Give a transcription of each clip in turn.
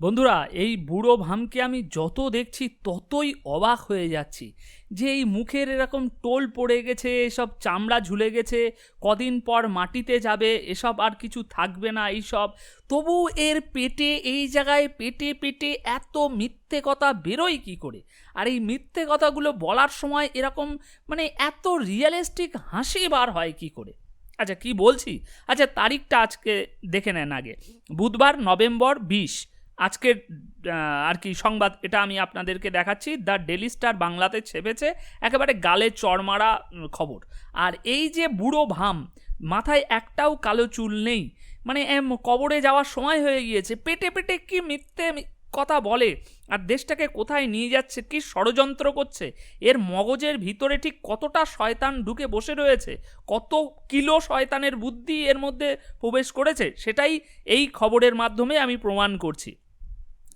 বন্ধুরা, এই বুড়ো ভামকে আমি যত দেখছি ততই অবাক হয়ে যাচ্ছি যে এই মুখের এরকম টোল পড়ে গেছে, এসব চামড়া ঝুলে গেছে, কদিন পর মাটিতে যাবে, এসব আর কিছু থাকবে না এইসব। তবু এর পেটে, এই জায়গায় পেটে পেটে এত মিথ্যে কথা বেরোয় কি করে? আর এই মিথ্যে কথাগুলো বলার সময় এরকম মানে এত রিয়েলিস্টিক হাসি বার হয় কি করে? আচ্ছা কি বলছি? আচ্ছা তারিখটা আজকে দেখে নেন আগে। বুধবার নভেম্বর বিশ। আজকের আর কি সংবাদ এটা আমি আপনাদেরকে দেখাচ্ছি। দ্য ডেলি স্টার বাংলাতে ছেপেছে একেবারে গালে চড়মারা খবর। আর এই যে বুড়ো ভাম মাথায় একটাও কালো চুল নেই মানে এম, কবরে যাওয়ার সময় হয়ে গিয়েছে পেটে পেটে কি মিথ্যে কথা বলে আর দেশটাকে কোথায় নিয়ে যাচ্ছে কি ষড়যন্ত্র করছে এর মগজের ভিতরে ঠিক কতটা শয়তান ঢুকে বসে রয়েছে কত কিলো শয়তানের বুদ্ধি এর মধ্যে প্রবেশ করেছে সেটাই এই খবরের মাধ্যমে আমি প্রমাণ করছি।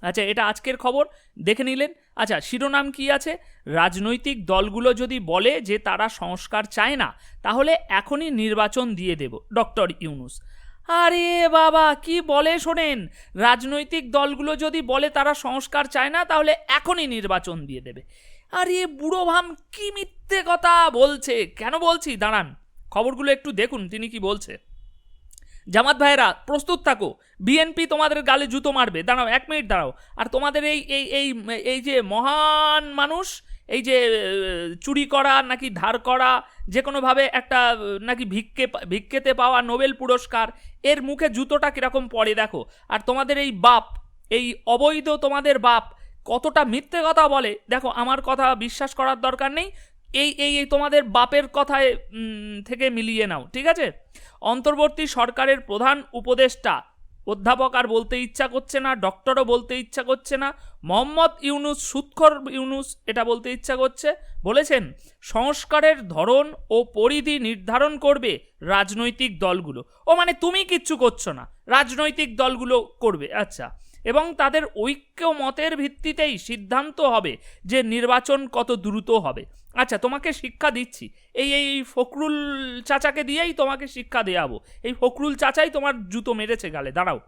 আচ্ছা এটা আজকের খবর। দেখে নিলেন। আচ্ছা শিরোনাম কি আছে? রাজনৈতিক দলগুলো যদি বলে যে তারা সংস্কার চায় না, তাহলে এখনই নির্বাচন দিয়ে দেব, ডক্টর ইউনুস। আরে বাবা, কি বলে শোনেন? রাজনৈতিক দলগুলো যদি বলে তারা সংস্কার চায় না, তাহলে এখনই নির্বাচন দিয়ে দেবে। আরে বুড়ো ভাম, কি মিথ্যে কথা বলছে? কেন বলছি? দাঁড়ান, খবরগুলো একটু দেখুন, তিনি কি বলছে? জামাত ভাইয়েরা, প্রস্তুত থাকো। বিএনপি তোমাদের গালে জুতো মারবে। দাঁড়াও, এক মিনিট দাঁড়াও। আর তোমাদের এই এই এই এই যে মহান মানুষ, এই যে চুরি করা, নাকি ধার করা যে কোনোভাবে একটা, নাকি ভিক্ষে ভিক্ষেতে পাওয়া নোবেল পুরস্কার, এর মুখে জুতোটা কীরকম পড়ে দেখো। আর তোমাদের এই বাপ, এই অবৈধ তোমাদের বাপ, কতটা মিথ্যে কথা বলে। দেখো, আমার কথা বিশ্বাস করার দরকার নেই। এই এই এই তোমাদের বাপের কথায় থেকে মিলিয়ে নাও, ঠিক আছে? অন্তর্বর্তী সরকারের প্রধান উপদেষ্টা, অধ্যাপক আর বলতে ইচ্ছা করছে না, ডক্টরও বলতে ইচ্ছা করছে না, মোহাম্মদ ইউনুস, সুৎখর ইউনুস এটা বলতে ইচ্ছা করছে, বলেছেন, সংস্কারের ধরন ও পরিধি নির্ধারণ করবে রাজনৈতিক দলগুলো। ও মানে তুমি কিচ্ছু করছ না, রাজনৈতিক দলগুলো করবে আচ্ছা। এবং তাদের ঐক্য মতের ভিত্তিতেই সিদ্ধান্ত হবে যে নির্বাচন কত দ্রুত হবে। আচ্ছা তোমাকে শিক্ষা দিচ্ছি। এই এই ফখরুল চাচাকে দিয়েই তোমাকে শিক্ষা দেওয়াবো এই ফখরুল চাচাই তোমার জুতো মেরেছে গালে, দাঁড়াও।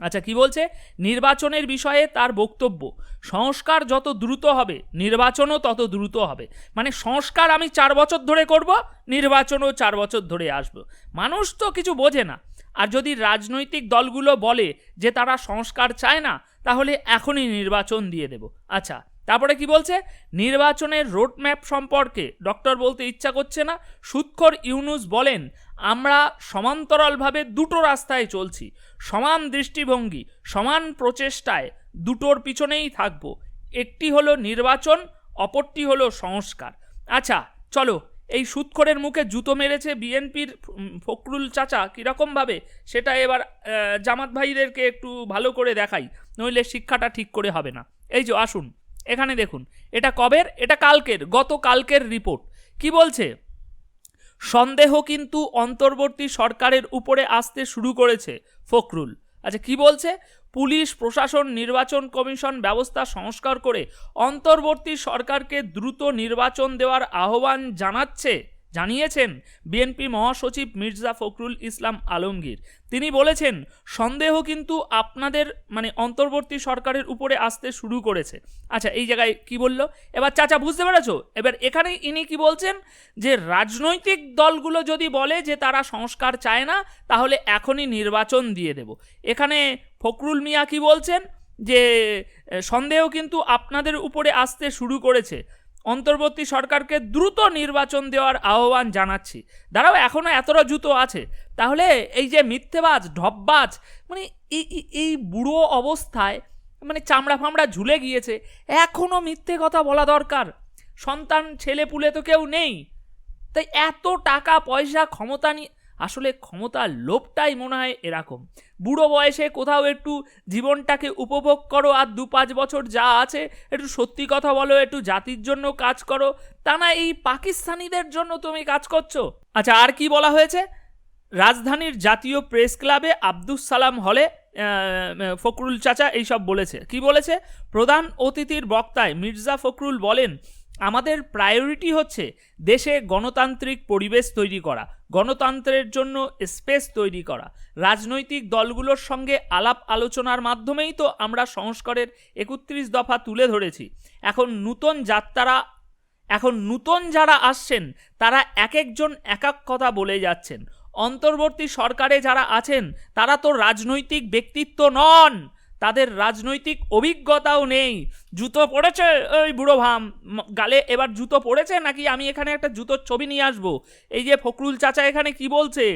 আচ্ছা কি বলছে? নির্বাচনের বিষয়ে তার বক্তব্য, সংস্কার যত দ্রুত হবে, নির্বাচনও তত দ্রুত হবে। মানে সংস্কার আমি চার বছর ধরে করব, নির্বাচনও চার বছর ধরে আসব। মানুষ তো কিছু বোঝে না। আর যদি রাজনৈতিক দলগুলো বলে যে তারা সংস্কার চায় না, তাহলে এখনই নির্বাচন দিয়ে দেব। আচ্ছা তারপরে কি বলছে? নির্বাচনের রোডম্যাপ সম্পর্কে। ডক্টর বলতে ইচ্ছা করছে না। সুৎখর ইউনুস বলেন, আমরা সমান্তরালভাবে দুটো রাস্তায় চলছি। সমান দৃষ্টিভঙ্গি, সমান প্রচেষ্টায় দুটোর পিছনেই থাকব। একটি হলো নির্বাচন, অপরটি হলো সংস্কার। আচ্ছা চলো, এই সুৎখরের মুখে জুতো মেরেছে বিএনপির ফখরুল চাচা, কীরকমভাবে? সেটা এবার জামাত ভাইদেরকে একটু ভালো করে দেখাই, নইলে শিক্ষাটা ঠিক করে হবে না। এই যে, আসুন। এখানে দেখুন, এটা কবের? এটা কালকের, গত কালকের রিপোর্ট কি বলছে? সন্দেহ কিন্তু অন্তর্বর্তী সরকারের উপরে আসতে শুরু করেছে, ফখরুল। আচ্ছা কি বলছে? পুলিশ, প্রশাসন, নির্বাচন কমিশন ব্যবস্থা সংস্কার করে অন্তর্বর্তী সরকারকে দ্রুত নির্বাচন দেওয়ার আহ্বান জানাচ্ছে। জানিয়েছেন বিএনপি মহাসচিব মির্জা ফখরুল ইসলাম আলমগীর। তিনি বলেছেন, সন্দেহ কিন্তু আপনাদের মানে অন্তর্বর্তী সরকারের উপরে আসতে শুরু করেছে। আচ্ছা এই জায়গায় কি বলল? এবার চাচা, বুঝতে পেরেছ? এবার এখানে ইনি কি বলছেন? যে রাজনৈতিক দলগুলো যদি বলে যে তারা সংস্কার চায় না, তাহলে এখনই নির্বাচন দিয়ে দেব। এখানে ফখরুল মিয়া কি বলছেন? যে সন্দেহ কিন্তু আপনাদের উপরে আসতে শুরু করেছে। অন্তর্বর্তী সরকারকে দ্রুত নির্বাচন দেওয়ার আহ্বান জানাচ্ছি। দাঁড়াও এখনও এতটা জুতো আছে। তাহলে এই যে মিথ্যেবাজ, ঢপবাজ মানে এই, এই- বুড়ো অবস্থায় মানে চামড়া ফামড়া ঝুলে গিয়েছে এখনও মিথ্যে কথা বলা দরকার। সন্তান ছেলে পুলে তো কেউ নেই। তাই এত টাকা, পয়সা, ক্ষমতা নিয়ে আসলে ক্ষমতার লোভটাই মনে হয় এরকম। বুড়ো বয়সে কোথাও একটু জীবনটাকে উপভোগ করো আর দু পাঁচ বছর যা আছে একটু সত্যি কথা বলো একটু জাতির জন্য কাজ করো। তা না এই পাকিস্তানিদের জন্য তুমি কাজ করছ? আচ্ছা আর কি বলা হয়েছে? রাজধানীর জাতীয় প্রেস ক্লাবে আব্দুস সালাম হলে আহ, ফখরুল চাচা এইসব বলেছে। কি বলেছে? প্রধান অতিথির বক্তায় মির্জা ফখরুল বলেন আমাদের প্রায়োরিটি হচ্ছে দেশে গণতান্ত্রিক পরিবেশ তৈরি করা, গণতন্ত্রের জন্য স্পেস তৈরি করা। রাজনৈতিক দলগুলোর সঙ্গে আলাপ আলোচনার মাধ্যমেই তো আমরা সংস্কারের একত্রিশ দফা তুলে ধরেছি। এখন নূতন যাত্রারা, এখন নূতন যারা আসছেন, তারা এক একজন এক এক কথা বলে যাচ্ছেন। অন্তর্বর্তী সরকারে যারা আছেন, তারা তো রাজনৈতিক ব্যক্তিত্ব নন। তাদের রাজনৈতিক অভিজ্ঞতাও নেই। জুতো পড়েছে ওই বুড়ো ভাম। গালে এবার জুতো পড়েছে নাকি আমি এখানে একটা জুতোর ছবি নিয়ে আসব? এই যে ফখরুল চাচা এখানে কি বলছে?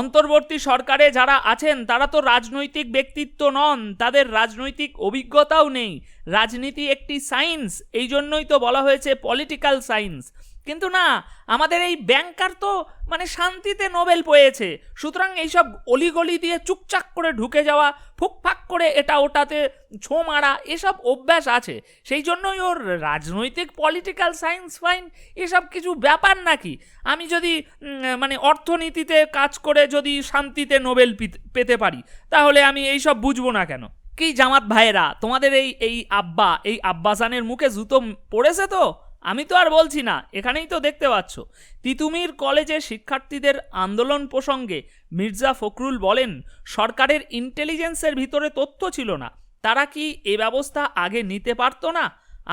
অন্তর্বর্তী সরকারে যারা আছেন, তারা তো রাজনৈতিক ব্যক্তিত্ব নন, তাদের রাজনৈতিক অভিজ্ঞতাও নেই। রাজনীতি একটি সায়েন্স এই জন্যই তো বলা হয়েছে পলিটিক্যাল সায়েন্স কিন্তু না, আমাদের এই ব্যাংকার তো মানে শান্তিতে নোবেল পেয়েছে। সুতরাং এইসব অলিগলি দিয়ে চুপচাক করে ঢুকে যাওয়া, ফুকফাক করে এটা ওটাতে ছো মারা, এসব অভ্যাস আছে। সেই জন্যই ওর রাজনৈতিক, পলিটিক্যাল, সায়েন্স ফাইন এসব কিছু ব্যাপার নাকি? আমি যদি মানে অর্থনীতিতে কাজ করে যদি শান্তিতে নোবেল পেতে পারি, তাহলে আমি এইসব বুঝব না কেন? কি জামাত ভাইয়েরা, তোমাদের এই এই আব্বা, এই আব্বাসানের মুখে জুতো পড়েছে তো? আমি তো আর বলছি না, এখানেই তো দেখতে পাচ্ছ। তিতুমির কলেজে শিক্ষার্থীদের আন্দোলন প্রসঙ্গে মির্জা ফখরুল বলেন, সরকারের ইন্টেলিজেন্সের ভিতরে তথ্য ছিল না। তারা কি এ ব্যবস্থা আগে নিতে পারত না?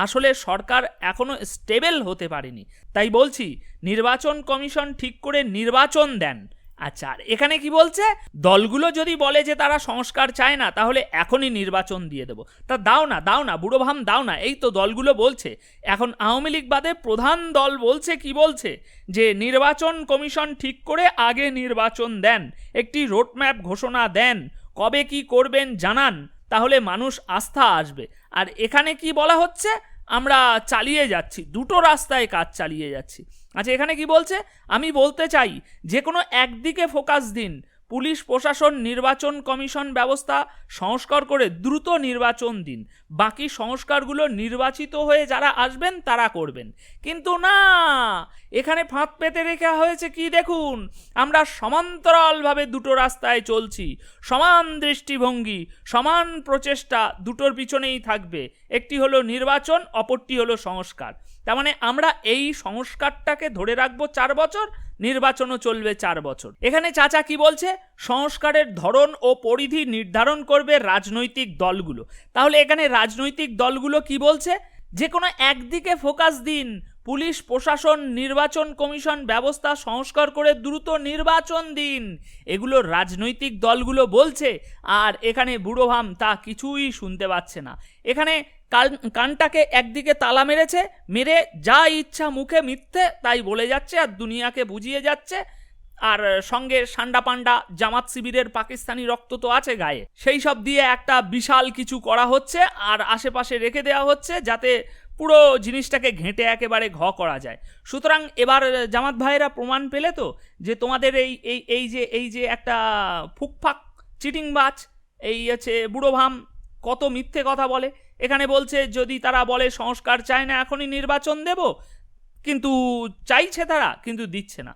আসলে সরকার এখনও স্টেবেল হতে পারেনি। তাই বলছি, নির্বাচন কমিশন ঠিক করে নির্বাচন দেন। আচ্ছা আর এখানে কি বলছে? দলগুলো যদি বলে যে তারা সংস্কার চায় না, তাহলে এখনই নির্বাচন দিয়ে দেবো। তা দাও না দাও না, বুড়ো ভাম, দাও না, এই তো দলগুলো বলছে। এখন আওয়ামী লীগ বাদে প্রধান দল বলছে, কি বলছে? যে নির্বাচন কমিশন ঠিক করে আগে নির্বাচন দেন, একটি রোডম্যাপ ঘোষণা দেন, কবে কি করবেন জানান, তাহলে মানুষ আস্থা আসবে। আর এখানে কি বলা হচ্ছে? আমরা চালিয়ে যাচ্ছি, দুটো রাস্তায় কাজ চালিয়ে যাচ্ছি। আচ্ছা এখানে কি বলছে? আমি বলতে চাই যে কোনো একদিকে ফোকাস দিন। পুলিশ প্রশাসন নির্বাচন কমিশন ব্যবস্থা সংস্কার করে দ্রুত নির্বাচন দিন। বাকি সংস্কারগুলো নির্বাচিত হয়ে যারা আসবেন তারা করবেন। কিন্তু না, এখানে ফাঁদ পেতে রেখা হয়েছে কি দেখুন? আমরা সমান্তরালভাবে দুটো রাস্তায় চলছি। সমান দৃষ্টিভঙ্গি, সমান প্রচেষ্টা দুটোর পিছনেই থাকবে। একটি হলো নির্বাচন, অপরটি হলো সংস্কার। তার মানে আমরা এই সংস্কারটাকে ধরে রাখব চার বছর, নির্বাচনও চলবে চার বছর। এখানে চাচা কি বলছে? সংস্কারের ধরন ও পরিধি নির্ধারণ করবে রাজনৈতিক দলগুলো। তাহলে এখানে রাজনৈতিক দলগুলো কি বলছে? যে কোনো একদিকে ফোকাস দিন, পুলিশ, প্রশাসন, নির্বাচন কমিশন ব্যবস্থা সংস্কার করে দ্রুত নির্বাচন দিন। এগুলো রাজনৈতিক দলগুলো বলছে, আর এখানে বুড়োভাম তা কিছুই শুনতে পাচ্ছে না। এখানে কান, কানটাকে একদিকে তালা মেরেছে, মেরে যা ইচ্ছা মুখে মিথ্যে তাই বলে যাচ্ছে আর দুনিয়াকে বুঝিয়ে যাচ্ছে। আর সঙ্গে সান্ডা পান্ডা, জামাত শিবিরের পাকিস্তানি রক্ত তো আছে গায়ে। সেই সব দিয়ে একটা বিশাল কিছু করা হচ্ছে আর আশেপাশে রেখে দেওয়া হচ্ছে যাতে পুরো জিনিসটাকে ঘেঁটে একেবারে ঘ করা যায়। সুতরাং এবার জামাত ভাইয়েরা প্রমাণ পেলে তো যে তোমাদের এই এই এই যে এই যে একটা ফুকফাক, চিটিংবাজ, এই হচ্ছে বুড়ো ভাম কত মিথ্যে কথা বলে। এখানে বলছে, যদি তারা বলে সংস্কার চায় না, এখনই নির্বাচন দেব। কিন্তু চাইছে তারা, কিন্তু দিচ্ছে না।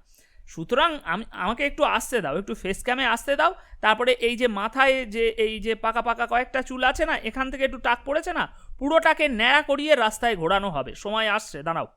সুতরাং আমি আমাকে একটু আসতে দাও, একটু ফেস ক্যামে আসতে দাও। তারপরে এই যে মাথায় যে, এই যে পাকা পাকা কয়েকটা চুল আছে না, এখান থেকে একটু টাক পড়েছে না, পুরোটাকে ন্যাড়া করিয়ে রাস্তায় ঘোরানো হবে। সময় আসছে, দাঁড়াও।